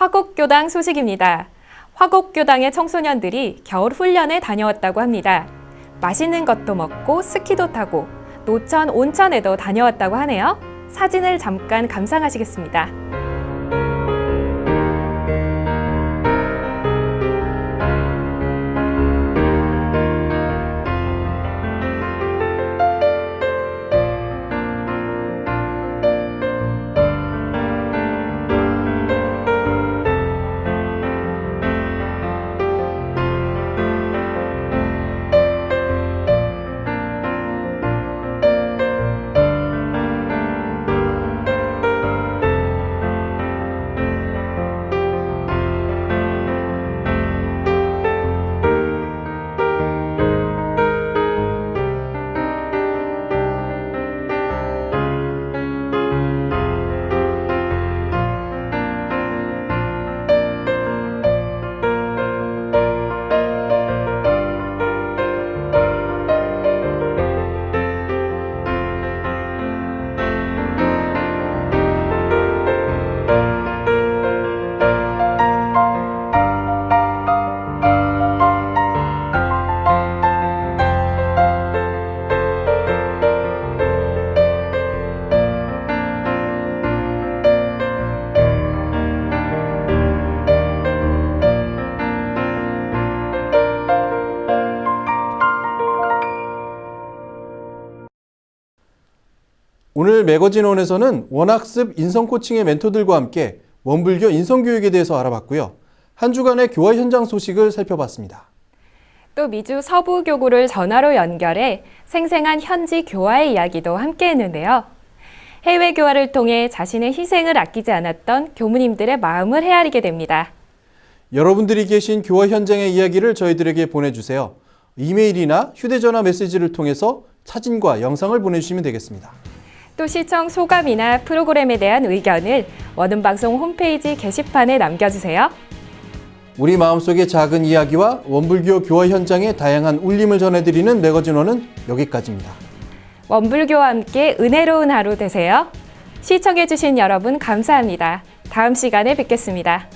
화곡교당 소식입니다. 화곡교당의 청소년들이 겨울 훈련에 다녀왔다고 합니다. 맛있는 것도 먹고 스키도 타고 노천 온천에도 다녀왔다고 하네요. 사진을 잠깐 감상하시겠습니다. 오늘 매거진원에서는 원학습 인성 코칭의 멘토들과 함께 원불교 인성 교육에 대해서 알아봤고요. 한 주간의 교화 현장 소식을 살펴봤습니다. 또 미주 서부 교구를 전화로 연결해 생생한 현지 교화의 이야기도 함께 했는데요. 해외 교화를 통해 자신의 희생을 아끼지 않았던 교무님들의 마음을 헤아리게 됩니다. 여러분들이 계신 교화 현장의 이야기를 저희들에게 보내주세요. 이메일이나 휴대전화 메시지를 통해서 사진과 영상을 보내주시면 되겠습니다. 또 시청 소감이나 프로그램에 대한 의견을 원음방송 홈페이지 게시판에 남겨주세요. 우리 마음속의 작은 이야기와 원불교 교화 현장의 다양한 울림을 전해드리는 매거진 원은 여기까지입니다. 원불교와 함께 은혜로운 하루 되세요. 시청해주신 여러분 감사합니다. 다음 시간에 뵙겠습니다.